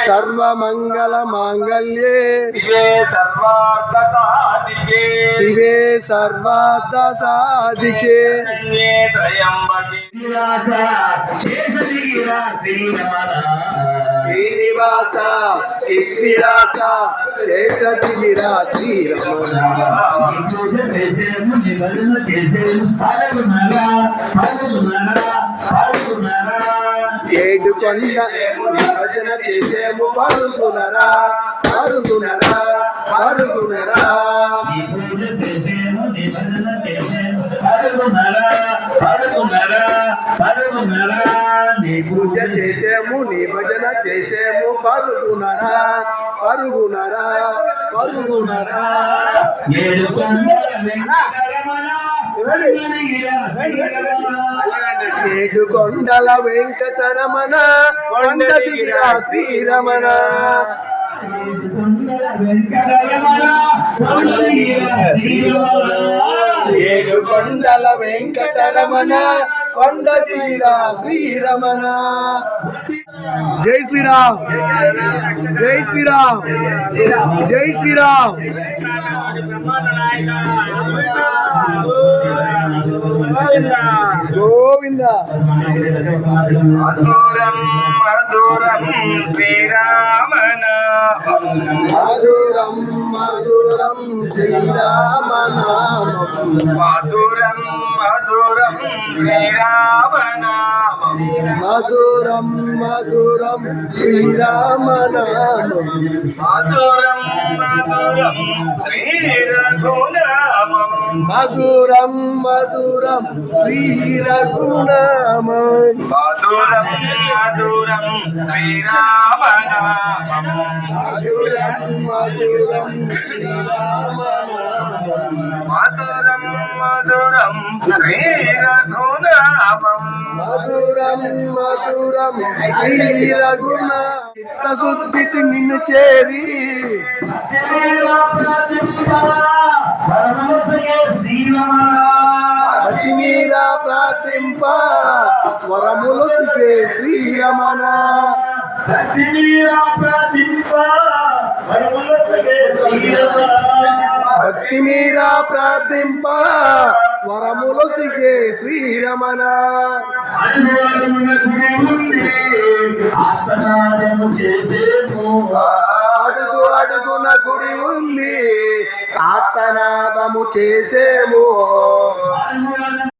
సర్వమంగళ మాంగళ్యే శివే సర్వార్థ సాధికే శ్రీనివాస చిద్విలాస శేషగిరా శ్రీరమణ చేసేము నిబంధన చేసేము కొండ పరుగునరా పరుగునరా పరుగునరా నీ పూజ చేసేము నీ భజన చేసేము పరుగునరా పరుగునరా పరుగునరా ఏడు వెంకటరమణ ఏడు కొండల వెంకటరమణ కొండ దిగిరా శ్రీరమణ. ఏడు కొండల వెంకటరమణ కొండ దిగిరా శ్రీరమణ. జై శ్రీరామ్. జై శ్రీరామ్. జై శ్రీరామ్. గోవింద. మధురం మధురం శ్రీరామ్. మధురం మధురం శ్రీరామనామం. మధురం మధురం శ్రీరామనామం. మధురం మధురం శ్రీరామనామం. మధురం మధురం శ్రీరఘునామం. మధురం. మధురం శ్రీరఘునామం. మధురం మధురం శ్రీరామనామం. మధురం మధురం మధురం మధురం శ్రీరఘునామం. మధురం మధురం శ్రీరఘున చిత్తశుద్ధికి నిన్ను చేరి. ప్రార్థింప వరములు సుఖే శ్రీరమణ భక్తి మీరా ప్రార్థింప వరములు సిగే శ్రీరమణ అడుగు అడుగున గుడి ఉంది ఆర్తనాదము చేసేము.